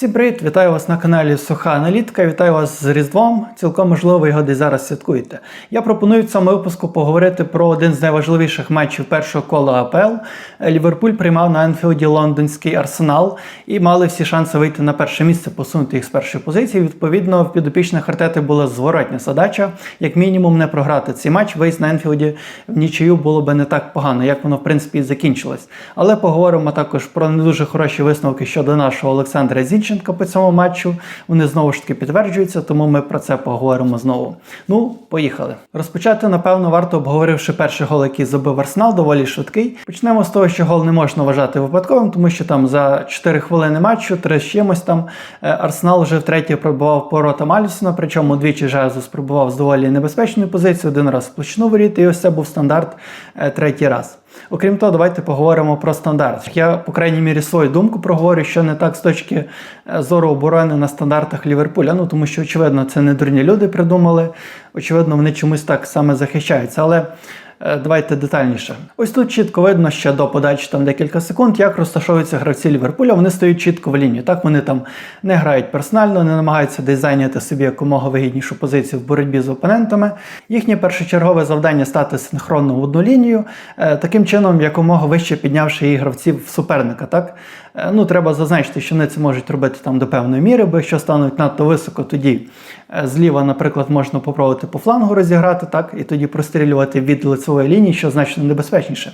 Всім привіт! Вітаю вас на каналі Суха Аналітика. Вітаю вас з Різдвом. Цілком можливо, його десь зараз святкуєте. Я пропоную в цьому випуску поговорити про один з найважливіших матчів першого кола АПЛ. Ліверпуль приймав на Енфілді лондонський арсенал і мали всі шанси вийти на перше місце, посунути їх з першої позиції. Відповідно, в підопічних Артети була зворотня задача, як мінімум, не програти цей матч. Виїзд на Енфілді в нічию було би не так погано, як воно в принципі і закінчилось. Але поговоримо також про не дуже хороші висновки щодо нашого Олександра Зінченка по цьому матчу. Вони знову ж таки підтверджуються, тому ми про це поговоримо знову. Ну, поїхали. Розпочати, напевно, варто обговоривши перший гол, який забив Арсенал, доволі швидкий. Почнемо з того, що гол не можна вважати випадковим, тому що там за 4 хвилини матчу, 3 з чимось там е, Арсенал вже втретє пробував порота Малісона, причому двічі Жезус пробував з доволі небезпечної позиції, один раз в площину воріт, і ось це був стандарт е, третій раз. Окрім того, давайте поговоримо про стандарт. Я, по крайній мірі, свою думку проговорю, що не так з точки е, зору оборони на стандартах Ліверпуля. Ну тому що, очевидно, це не дурні люди придумали. Очевидно, вони чомусь так саме захищаються. Але давайте детальніше. Ось тут чітко видно, що до подачі там декілька секунд, як розташовуються гравці Ліверпуля. Вони стоять чітко в лінію. Так вони там не грають персонально, не намагаються десь зайняти собі якомога вигіднішу позицію в боротьбі з опонентами. Їхнє першочергове завдання стати синхронно в одну лінію, е, таким чином якомога вище піднявши її гравців в суперника. Так Е, ну треба зазначити, що вони це можуть робити там до певної міри, бо якщо стануть надто високо, тоді е, зліва, наприклад, можна попробувати по флангу розіграти, так і тоді прострілювати від лицевої лінії, що значно небезпечніше.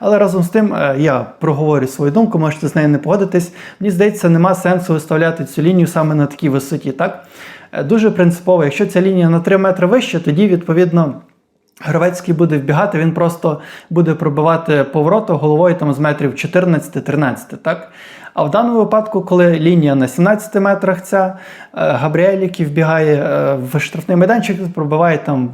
Але разом з тим е, я проговорю свою думку, можете з нею не погодитись. Мені здається, нема сенсу виставляти цю лінію саме на такій висоті. Так Е, дуже принципово, якщо ця лінія на 3 метри вище, тоді відповідно. Гравецький буде вбігати, він просто буде пробивати повороту головою там з метрів 14-13, так? А в даному випадку, коли лінія на 17 метрах ця, е, Габріель, який вбігає е, в штрафний майданчик, пробиває там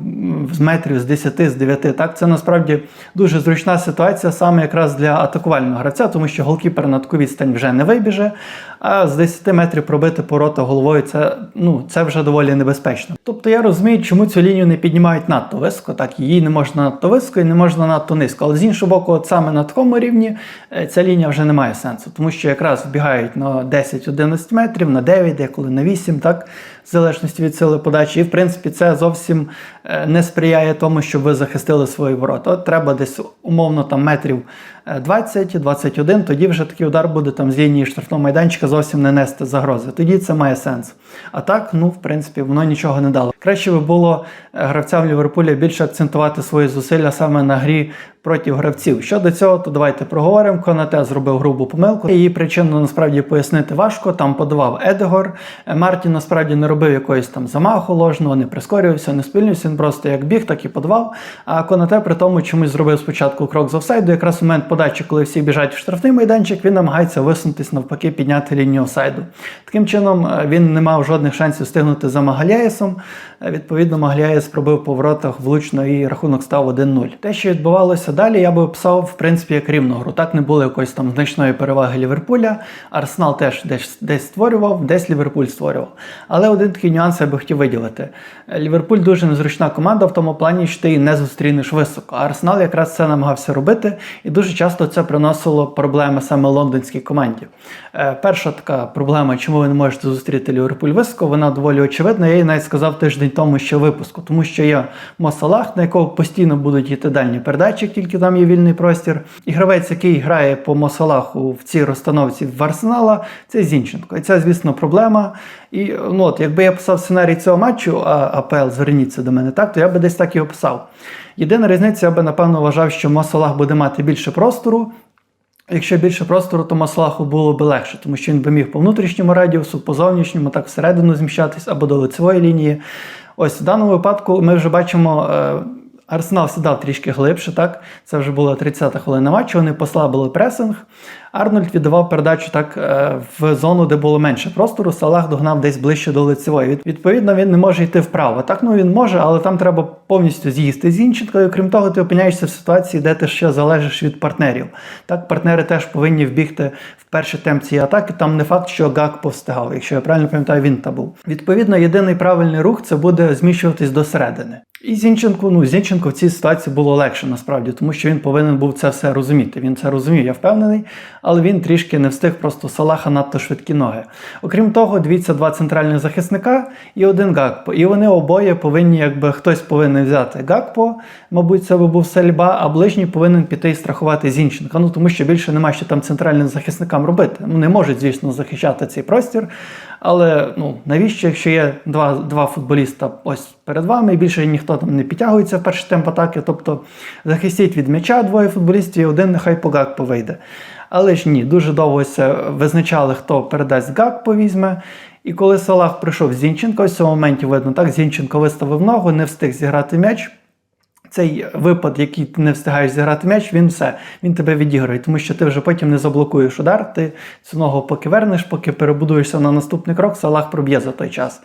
з метрів з 10, з 9. Так? Це насправді дуже зручна ситуація саме якраз для атакувального гравця, тому що голкіпер на таку відстань вже не вибіже, а з 10 метрів пробити порота головою це, ну, це вже доволі небезпечно. Тобто я розумію, чому цю лінію не піднімають надто високо, так її не можна надто високо і не можна надто низько. Але з іншого боку, от саме на такому рівні е, ця лінія вже не має сенсу, тому що якраз вбігають на 10-11 метрів, на 9, деколи на 8, так, в залежності від сили подачі. І в принципі це зовсім е, не сприяє тому, щоб ви захистили свої ворота. От треба десь умовно там метрів 20-21, тоді вже такий удар буде там з лінії штрафного майданчика зовсім не нести загрози. Тоді це має сенс. А так, ну, в принципі, воно нічого не дало. Краще би було е, гравцям Ліверпуля більше акцентувати свої зусилля саме на грі проти гравців. Щодо цього, то давайте проговоримо. Конате зробив грубу помилку. Її причину насправді пояснити важко. Там подавав Едегор. Е, Мартін насправді не робив якоїсь там замаху ложного, не прискорювався, не спільнився. Він просто як біг, так і подавав. А Конате при тому чомусь зробив спочатку крок з офсайду. Якраз у момент подачі, коли всі біжать в штрафний майданчик, він намагається висунутись навпаки, підняти лінію офсайду. Таким чином е, він не мав жодних шансів встигнути за Магаляєсом. Е, Відповідно, Магаляєс пробив по воротах влучно і рахунок став 1-0. Те, що відбувалося далі, я би описав в принципі як рівну гру. Так не було якоїсь там значної переваги Ліверпуля. Арсенал теж десь, десь створював, десь Ліверпуль створював. Але один такий нюанс я би хотів виділити. Ліверпуль дуже незручна команда в тому плані, що ти її не зустрінеш високо. А Арсенал якраз це намагався робити, і дуже часто це приносило проблеми саме лондонській команді. Е, Перша така проблема, чому ви не можете зустріти Ліверпуль високо, вона доволі очевидна. Я їй навіть сказав тиждень тому ще випуску, тому що є Мосалах, на якого постійно будуть йти дальні передачі, як тільки там є вільний простір. І гравець, який грає по Мосалаху в цій розстановці в Арсенала, це Зінченко. І це, звісно, проблема. І ну, от, якби я писав сценарій цього матчу, а АПЛ, зверніться до мене так, то я би десь так і описав. Єдина різниця, я би напевно вважав, що Мосалах буде мати більше простору. Якщо більше простору, то Маслаху було б легше, тому що він би міг по внутрішньому радіусу, по зовнішньому, так всередину зміщатись або до лицевої лінії. Ось в даному випадку ми вже бачимо. Арсенал сідав трішки глибше, так? Це вже була 30-та хвилина матчу, вони послабили пресинг. Арнольд віддавав передачу так е, в зону, де було менше простору. Салах догнав десь ближче до лицевої. Відповідно, він не може йти вправо. Так, ну він може, але там треба повністю з'їсти Зінченко. І крім того, ти опиняєшся в ситуації, де ти ще залежиш від партнерів. Так, партнери теж повинні вбігти в перший темп цієї атаки. Там не факт, що Гак повстигав. Якщо я правильно пам'ятаю, він та був. Відповідно, єдиний правильний рух це буде зміщуватись до середини. І Зінченку, ну Зінченко в цій ситуації було легше насправді, тому що він повинен був це все розуміти. Він це розумів, я впевнений. Але він трішки не встиг, просто Салаха надто швидкі ноги. Окрім того, дивіться два центральних захисника і один Гакпо. І вони обоє повинні, якби хтось повинен взяти Гакпо, мабуть, це би був Сальба, а ближній повинен піти і страхувати Зінченка. Ну тому що більше нема що там центральним захисникам робити. Ну не можуть, звісно, захищати цей простір. Але ну навіщо, якщо є два два футболіста ось перед вами, і більше ніхто там не підтягується в перший темп атаки, тобто захистіть від м'яча двоє футболістів, і один нехай по Гакпо вийде. Але ж ні, дуже довго визначали, хто передасть Гакпо візьме. І коли Салах прийшов Зінченко, в цьому моменті видно, так Зінченко виставив ногу, не встиг зіграти м'яч. Цей випад, який ти не встигаєш зіграти м'яч, він все, він тебе відіграє, тому що ти вже потім не заблокуєш удар, ти цю ногу поки вернеш, поки перебудуєшся на наступний крок, Салах проб'є за той час.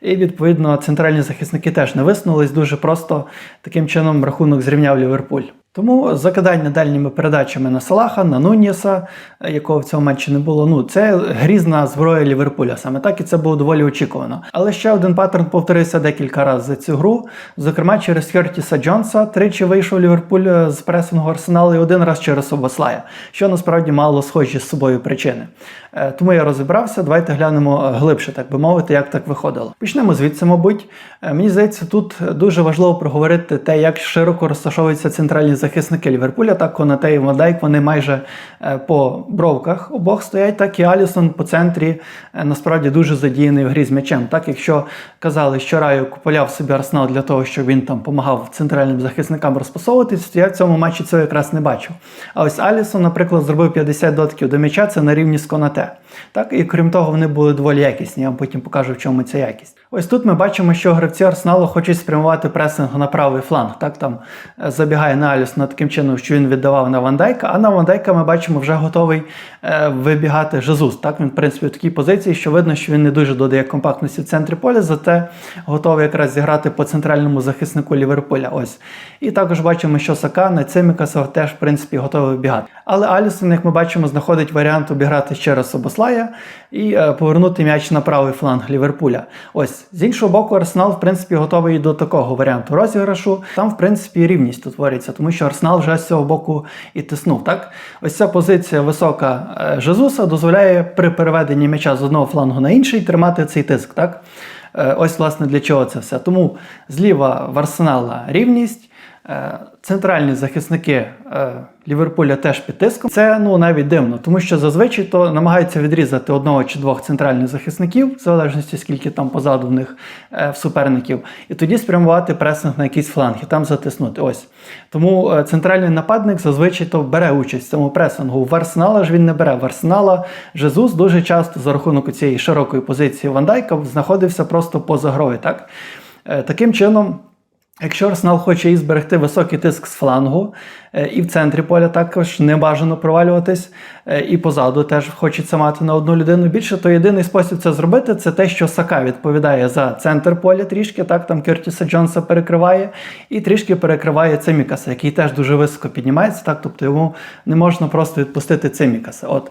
І відповідно центральні захисники теж не висунулись. Дуже просто таким чином рахунок зрівняв Ліверпуль. Тому закидання дальніми передачами на Салаха, на Нуніса, якого в цьому матчі не було. Ну це грізна зброя Ліверпуля. Саме так і це було доволі очікувано. Але ще один паттерн повторився декілька разів за цю гру. Зокрема, через Хертіса Джонса тричі вийшов Ліверпуль з пресингу Арсеналу і один раз через Обослая, що насправді мало схожі з собою причини. Е, Тому я розібрався. Давайте глянемо глибше, так би мовити, як так виходило. Почнемо звідси, мабуть. Е, Мені здається, тут дуже важливо проговорити те, як широко розташовуються центральні захисники Ліверпуля, так Конате і Вандайк, вони майже е, по бровках обох стоять, так і Алісон по центрі е, насправді дуже задіяний в грі з м'ячем. Так, якщо казали, що Раю купуляв собі арсенал для того, щоб він там допомагав центральним захисникам розпасовуватись, то я в цьому матчі цього якраз не бачив. А ось Алісон, наприклад, зробив 50 дотків до м'яча, це на рівні з Конате. Так, і крім того, вони були доволі якісні. Я вам потім покажу, в чому ця якість. Ось тут ми бачимо, що гравці Арсеналу хочуть спрямувати пресинг на правий фланг. Так там е, забігає на Алісона таким чином, що він віддавав на Вандайка. А на Вандайка ми бачимо вже готовий е, вибігати Жезус. Так він, в принципі, в такій позиції, що видно, що він не дуже додає компактності в центрі поля, зате готовий якраз зіграти по центральному захиснику Ліверпуля. Ось. І також бачимо, що Сака на Цимікаса теж, в принципі, готовий вибігати. Але Алісон, як ми бачимо, знаходить варіант обіграти ще раз Обослая і е, повернути м'яч на правий фланг Ліверпуля. Ось з іншого боку, Арсенал, в принципі, готовий до такого варіанту розіграшу. Там, в принципі, рівність утворюється, тому що Арсенал вже з цього боку і тиснув. Так, ось ця позиція висока е, Жезуса дозволяє при переведенні м'яча з одного флангу на інший тримати цей тиск. Так, Е, ось власне для чого це все. Тому зліва в Арсенала рівність. Е, Центральні захисники е, Ліверпуля теж під тиском. Це ну навіть дивно, тому що зазвичай то намагаються відрізати одного чи двох центральних захисників, в залежності скільки там позаду в них е, в суперників, і тоді спрямувати пресинг на якийсь фланг і там затиснути. Ось тому центральний нападник зазвичай то бере участь в цьому пресингу. В Арсенала ж він не бере. В Арсенала Жезус дуже часто за рахунок цієї широкої позиції Вандайка знаходився просто поза грою. Так? Таким чином. Якщо Арсенал хоче і зберегти високий тиск з флангу, е, і в центрі поля також не бажано провалюватись, е, і позаду теж хочеться мати на одну людину більше, то єдиний спосіб це зробити це те, що Сака відповідає за центр поля трішки, так там Кертіса Джонса перекриває, і трішки перекриває Цимікаса, який теж дуже високо піднімається, так тобто йому не можна просто відпустити Цимікаса. От.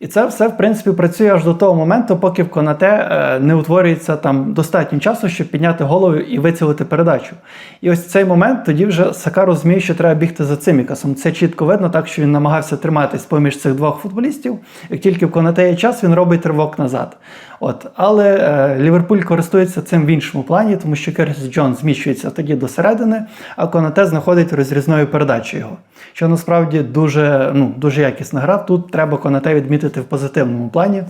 І це все, в принципі, працює аж до того моменту, поки в Конате е, не утворюється там достатньо часу, щоб підняти голову і вицілити передачу. І ось цей момент тоді вже Сака розуміє, що треба бігти за Цимікасом. Це чітко видно, так що він намагався триматись поміж цих двох футболістів. Як тільки в Конате є час, він робить ривок назад. От. Але е, Ліверпуль користується цим в іншому плані, тому що Керс Джон зміщується тоді до середини, а Конате знаходить розрізною передачу його. Що насправді дуже, ну, дуже якісна гра. Тут треба Конате відмітити в позитивному плані.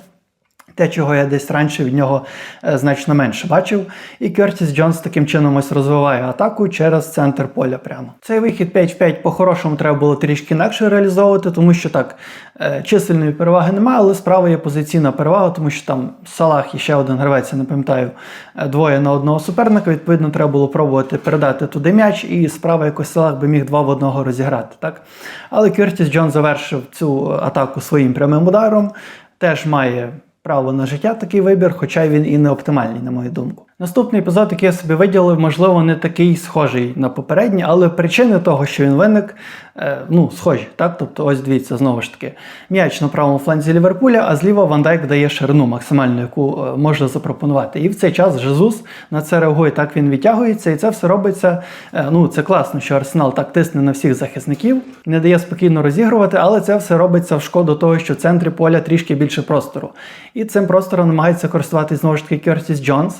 Те, чого я десь раніше від нього е, значно менше бачив. І Кертіс Джонс таким чином ось розвиває атаку через центр поля прямо. Цей вихід 5 в 5 по-хорошому треба було трішки інакше реалізовувати, тому що так, е, чисельної переваги немає, але справа є позиційна перевага, тому що там Салах і ще один гравець, я не пам'ятаю, е, двоє на одного суперника. Відповідно, треба було пробувати передати туди м'яч, і справа якось Салах би міг два в одного розіграти. так. Але Кертіс Джон завершив цю атаку своїм прямим ударом, теж має право на життя такий вибір, хоча він і не оптимальний, на мою думку. Наступний епізод, який я собі виділив, можливо, не такий схожий на попередній, але причини того, що він виник, е, ну, схожі. Так? Тобто, ось дивіться, знову ж таки, м'яч на правому фланзі Ліверпуля, а зліва Ван Дайк дає ширину максимальну, яку е, може запропонувати. І в цей час Жезус на це реагує, так він відтягується, і це все робиться. е, ну, це класно, що Арсенал так тисне на всіх захисників, не дає спокійно розігрувати, але це все робиться в шкоду того, що в центрі поля трішки більше простору. І цим простором намагається користуватись знову ж таки Кертіс Джонс.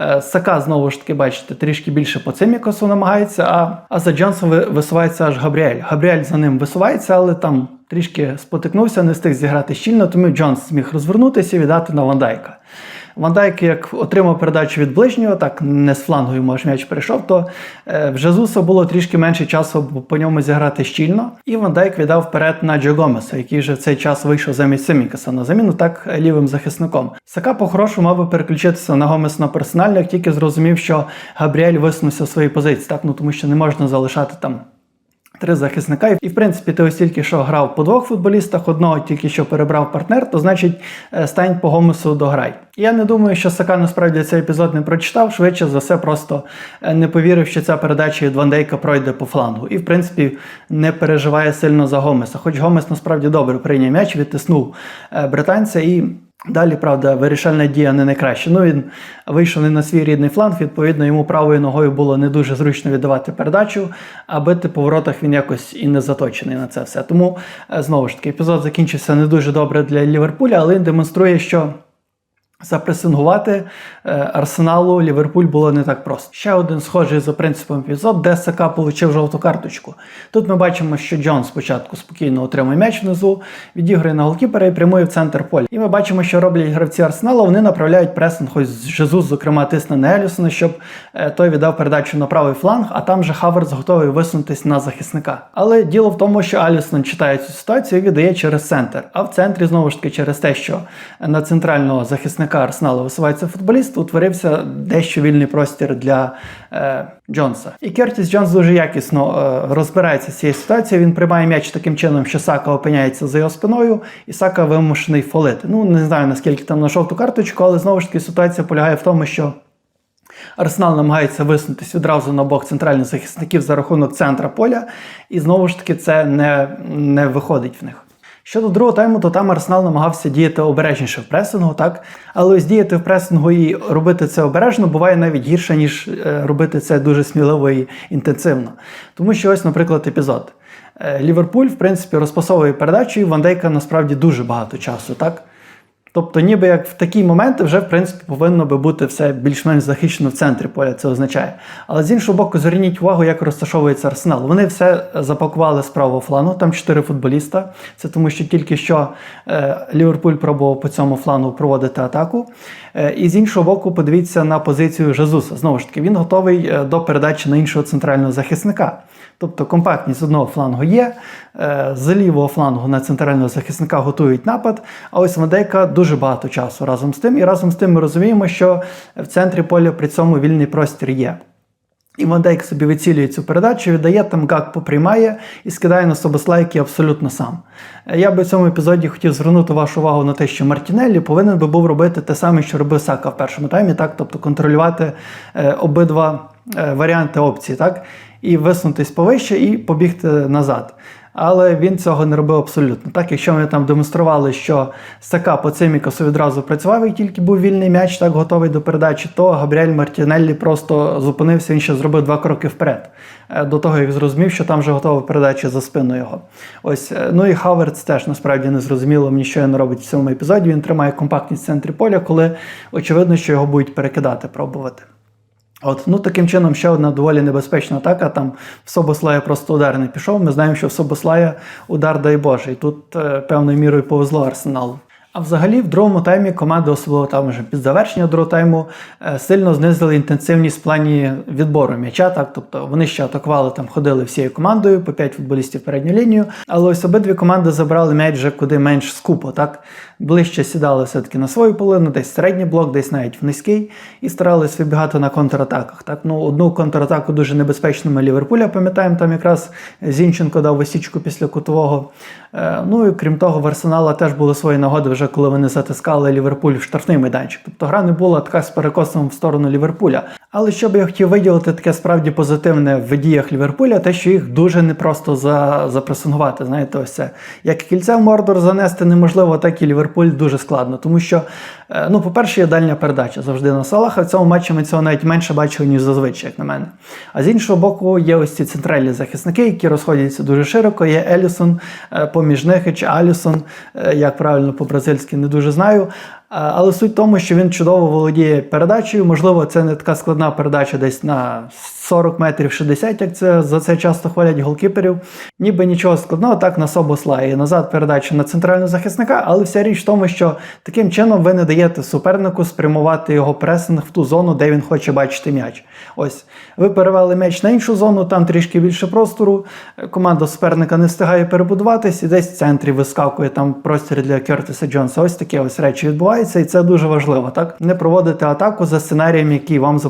Е, Сака, знову ж таки, бачите, трішки більше по цимікосу намагається, а, а за Джонсом висувається аж Габріель. Габріель за ним висувається, але там трішки спотикнувся, не встиг зіграти щільно, тому Джонс зміг розвернутися і віддати на Вандайка. Ван Дайк, як отримав передачу від ближнього, так не з флангу йому аж м'яч перейшов, то е, в Жезуса було трішки менше часу по ньому зіграти щільно. І Ван Дайк віддав вперед на Джо Гомеса, який вже в цей час вийшов замість Семікаса на заміну, так лівим захисником. Сака по-хорошому мав би переключитися на Гомес на персонально, як тільки зрозумів, що Габріель висунувся в своїй позиції, так ну тому що не можна залишати там три захисника. І в принципі, ти ось тільки що грав по двох футболістах, одного тільки що перебрав партнер, то значить е, стань по Гомесу дограй. Я не думаю, що Сака насправді цей епізод не прочитав, швидше за все, просто е, не повірив, що ця передача від Ван Дейка пройде по флангу. І в принципі не переживає сильно за Гомеса. Хоч Гомес насправді добре прийняв м'яч, відтиснув е, британця і. Далі, правда, вирішальна дія не найкраща. Ну він вийшов не на свій рідний фланг, відповідно, йому правою ногою було не дуже зручно віддавати передачу, а бити по воротах він якось і не заточений на це все. Тому, е, знову ж таки, епізод закінчився не дуже добре для Ліверпуля, але він демонструє, що запресингувати е, Арсеналу Ліверпуль було не так просто. Ще один схожий за принципом епізод, де Сака отримав жовту карточку. Тут ми бачимо, що Джон спочатку спокійно отримує м'яч внизу, відігрує на голкіпера і прямує в центр поля. І ми бачимо, що роблять гравці Арсеналу. Вони направляють пресинг, ось Жезус, зокрема, тисне на Елісона, щоб е, той віддав передачу на правий фланг, а там же Хаверс готовий висунутись на захисника. Але діло в тому, що Алісон читає цю ситуацію і віддає через центр. А в центрі знову ж таки через те, що на центрального захисника Арсеналу висувається футболіст, утворився дещо вільний простір для е, Джонса. І Кертіс Джонс дуже якісно е, розбирається з цією ситуацією. Він приймає м'яч таким чином, що Сака опиняється за його спиною, і Сака вимушений фолити. Ну не знаю наскільки там на жовту карточку, але знову ж таки ситуація полягає в тому, що. Арсенал намагається висунутися відразу на бок центральних захисників за рахунок центра поля, і знову ж таки це не, не виходить в них. Щодо другого тайму, то там Арсенал намагався діяти обережніше в пресингу, так? Але ось діяти в пресингу і робити це обережно буває навіть гірше, ніж е, робити це дуже сміливо і інтенсивно. Тому що ось, наприклад, епізод. Е, Ліверпуль, в принципі, розпасовує передачу, і Вандейка насправді дуже багато часу, так? Тобто, ніби як в такі моменти вже в принципі повинно би бути все більш-менш захищено в центрі поля, це означає. Але з іншого боку, зверніть увагу, як розташовується арсенал. Вони все запакували з правого флану, там чотири футболіста. Це тому, що тільки що е, Ліверпуль пробував по цьому флану проводити атаку. Е, і з іншого боку, подивіться на позицію Жезуса. Знову ж таки, він готовий е, до передачі на іншого центрального захисника. Тобто компактність з одного флангу є, е, з лівого флангу на центрального захисника готують напад. А ось Мадейка дуже багато часу разом з тим. І разом з тим ми розуміємо, що в центрі поля при цьому вільний простір є. І Мадейк собі вицілює цю передачу, віддає, там Гак поприймає і скидає на Собослайки абсолютно сам. Е, Я би в цьому епізоді хотів звернути вашу увагу на те, що Мартінеллі повинен би був робити те саме, що робив Сака в першому таймі, так? тобто контролювати е, обидва е, варіанти опції, так? і висунутись повище і побігти назад. Але він цього не робив абсолютно. Так, якщо ми там демонстрували, що Сака по цимікасу відразу працював, як тільки був вільний м'яч, так готовий до передачі, то Габріель Мартінеллі просто зупинився, він ще зробив два кроки вперед. е, До того, як зрозумів, що там вже готова передача за спину його. Ось, е, ну і Хаверц теж насправді не зрозуміло, мені що він робить в цьому епізоді. Він тримає компактність в центрі поля, коли очевидно, що його будуть перекидати, пробувати. От, ну таким чином, ще одна доволі небезпечна атака. Там в Собослая просто удар не пішов. Ми знаємо, що в Собослая удар дай Боже. І тут е, певною мірою повезло Арсеналу. А взагалі, в другому таймі команди, особливо там вже під завершення другого тайму, е, сильно знизили інтенсивність в плані відбору м'яча. Так, тобто вони ще атакували там, ходили всією командою по 5 футболістів в передню лінію. Але ось обидві команди забрали м'яч вже куди менш скупо. Так ближче сідали все-таки на свою половину, десь середній блок, десь навіть в низький, і старались вибігати на контратаках. Так, ну одну контратаку дуже небезпечну ми Ліверпуля, пам'ятаємо, там якраз Зінченко дав висічку після кутового. Е, Ну і крім того, в Арсенала теж були свої нагоди, вже коли вони затискали Ліверпуль в штрафний майданчик. Тобто гра не була така з перекосом в сторону Ліверпуля. Але що би я хотів виділити таке справді позитивне в діях Ліверпуля, те, що їх дуже непросто за, запресингувати. Знаєте, ось це. Як кільце в Мордор занести неможливо, так і Ліверпуль дуже складно. Тому що, е, ну, по-перше, є дальня передача завжди на Салаха. В цьому матчі ми цього навіть менше бачили, ніж зазвичай, як на мене. А з іншого боку, є ось ці центральні захисники, які розходяться дуже широко. Є Елісон, е, поміж них чи Алісон, е, як правильно по-бразильськи, не дуже знаю. Але суть в тому, що він чудово володіє передачею. Можливо, це не така складна передача десь на 40 метрів 60, як це за це часто хвалять голкіперів. Ніби нічого складного, так на Собосла і назад передача на центрального захисника, але вся річ в тому, що таким чином ви не даєте супернику спрямувати його пресинг в ту зону, де він хоче бачити м'яч. Ось ви перевели м'яч на іншу зону, там трішки більше простору. Команда суперника не встигає перебудуватись, і десь в центрі вискакує там простір для Кертиса Джонса. Ось такі ось речі відбуваються, і це дуже важливо. Так не проводити атаку за сценарієм, який вам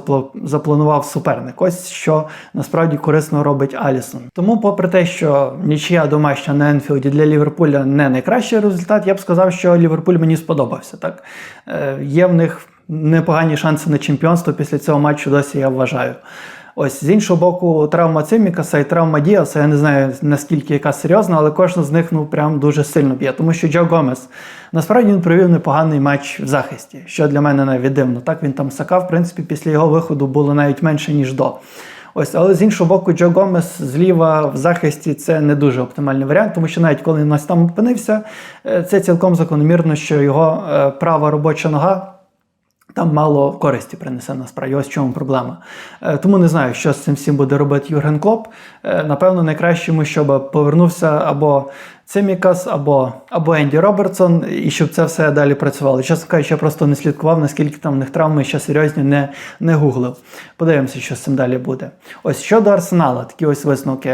запланував суперник. Ось що насправді корисно робить Алісон. Тому, попри те, що нічия домашня на Енфілді для Ліверпуля не найкращий результат, я б сказав, що Ліверпуль мені сподобався. Так е, є в них непогані шанси на чемпіонство після цього матчу. Досі я вважаю. Ось з іншого боку, травма Цимікаса і травма Діаса, я не знаю наскільки яка серйозна, але кожна з них ну прям дуже сильно б'є. Тому що Джо Гомес насправді він провів непоганий матч в захисті, що для мене навіть дивно. Так він там сакав, в принципі, після його виходу було навіть менше, ніж до. Ось, але з іншого боку, Джо Гомес зліва в захисті це не дуже оптимальний варіант, тому що навіть коли він нас там опинився, е, це цілком закономірно, що його е, права робоча нога. Там мало користі принесе насправді. Ось в чому проблема. Е, Тому не знаю, що з цим всім буде робити Юрген Клоп. Е, Напевно, найкраще йому, щоб повернувся або Цимікас, або, або Енді Робертсон, і щоб це все далі працювало. Чесно кажучи, я просто не слідкував, наскільки там в них травми ще серйозні, не, не гуглив. Подивимося, що з цим далі буде. Ось щодо Арсенала, такі ось висновки.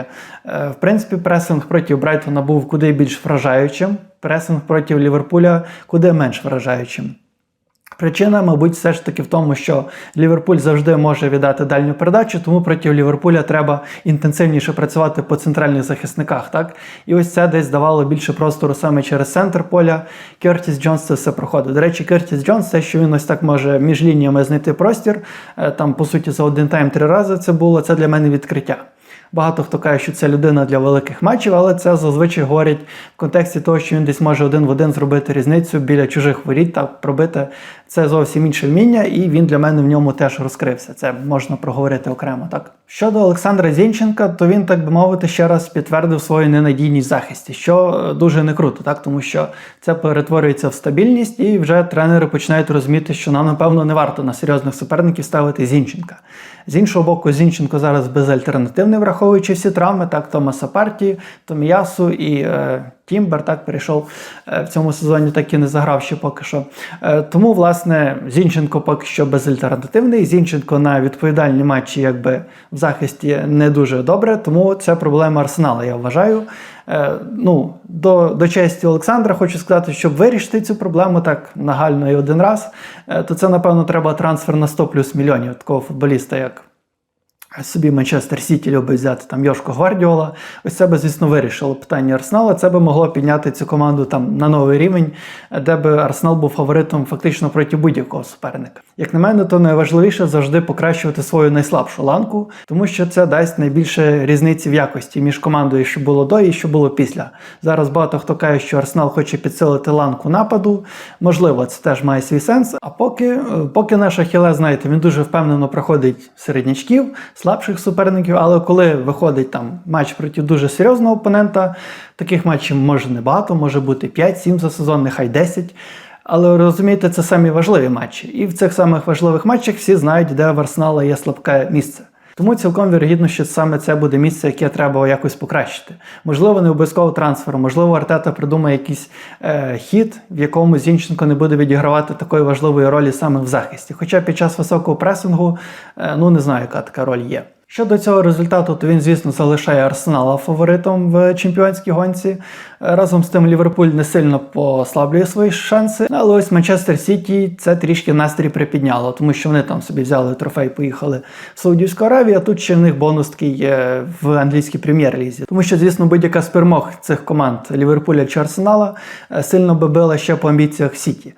Е, В принципі, пресинг проти Брайтона був куди більш вражаючим. Пресинг проти Ліверпуля куди менш вражаючим. Причина, мабуть, все ж таки в тому, що Ліверпуль завжди може віддати дальню передачу, тому проти Ліверпуля треба інтенсивніше працювати по центральних захисниках. Так? І ось це десь давало більше простору саме через центр поля. Кертіс Джонс це все проходить. До речі, Кертіс Джонс, те, що він ось так може між лініями знайти простір, е, там, по суті, за один тайм три рази це було, це для мене відкриття. Багато хто каже, що це людина для великих матчів, але це зазвичай говорять в контексті того, що він десь може один в один зробити різницю біля чужих воріт та пробити. Це зовсім інше вміння, і він для мене в ньому теж розкрився. Це можна проговорити окремо. Так щодо Олександра Зінченка, то він, так би мовити, ще раз підтвердив свою ненадійність захисті, що дуже не круто, так тому що це перетворюється в стабільність, і вже тренери починають розуміти, що нам напевно не варто на серйозних суперників ставити Зінченка. З іншого боку, Зінченко зараз безальтернативний, враховуючи всі травми, так Томаса Парті, Томіясу і е, Тімбер так перейшов е, в цьому сезоні, так і не заграв ще поки що. Е, тому, власне, Зінченко поки що безальтернативний. Зінченко на відповідальні матчі, якби в захисті не дуже добре, тому це проблема Арсенала, я вважаю. Е, ну, до, до честі Олександра хочу сказати, щоб вирішити цю проблему так нагально і один раз, е, то це, напевно, треба трансфер на 100 плюс мільйонів такого футболіста, як собі Манчестер Сіті любить взяти там Йошко Гвардіола. Ось це би, звісно, вирішило питання Арсенала. Це би могло підняти цю команду там на новий рівень, де би Арсенал був фаворитом фактично проти будь-якого суперника. Як на мене, то найважливіше завжди покращувати свою найслабшу ланку, тому що це дасть найбільше різниці в якості між командою, що було до і що було після. Зараз багато хто каже, що Арсенал хоче підсилити ланку нападу. Можливо, це теж має свій сенс. А поки, е, поки наш Ахіле, знаєте, він дуже впевнено проходить середнячків, слабших суперників, але коли виходить там матч проти дуже серйозного опонента, таких матчів може небагато, може бути 5-7 за сезон, нехай 10. Але розумієте, це самі важливі матчі. І в цих самих важливих матчах всі знають, де в Арсенала є слабке місце. Тому цілком вірогідно, що саме це буде місце, яке треба якось покращити. Можливо, не обов'язково трансфером, можливо, Артета придумає якийсь е, хід, в якому Зінченко не буде відігравати такої важливої ролі саме в захисті. Хоча під час високого пресингу, е, ну не знаю, яка така роль є. Щодо цього результату, то він, звісно, залишає Арсенала фаворитом в чемпіонській гонці. Разом з тим Ліверпуль не сильно послаблює свої шанси. Але ось Манчестер Сіті це трішки настрій припідняло, тому що вони там собі взяли трофей, поїхали в Саудівську Аравію, а тут ще в них бонус такий є в англійській прем'єр-лізі. Тому що, звісно, будь-яка з перемог цих команд Ліверпуля чи Арсенала сильно би била ще по амбіціях Сіті.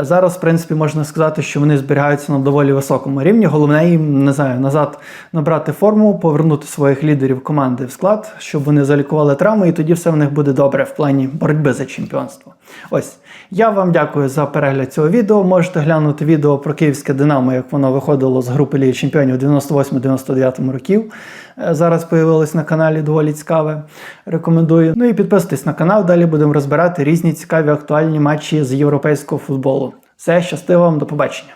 Зараз, в принципі, можна сказати, що вони зберігаються на доволі високому рівні. Головне їм не знаю, назад набрати форму, повернути своїх лідерів команди в склад, щоб вони залікували травми, і тоді все в них буде добре в плані боротьби за чемпіонство. Ось я вам дякую за перегляд цього відео. Можете глянути відео про київське Динамо, як воно виходило з групи Ліги Чемпіонів 98-99 років. Е, Зараз появилось на каналі доволі цікаве. Рекомендую. Ну і підписуйтесь на канал. Далі будемо розбирати різні цікаві актуальні матчі з європейського футболу. Все, щастиво вам, до побачення.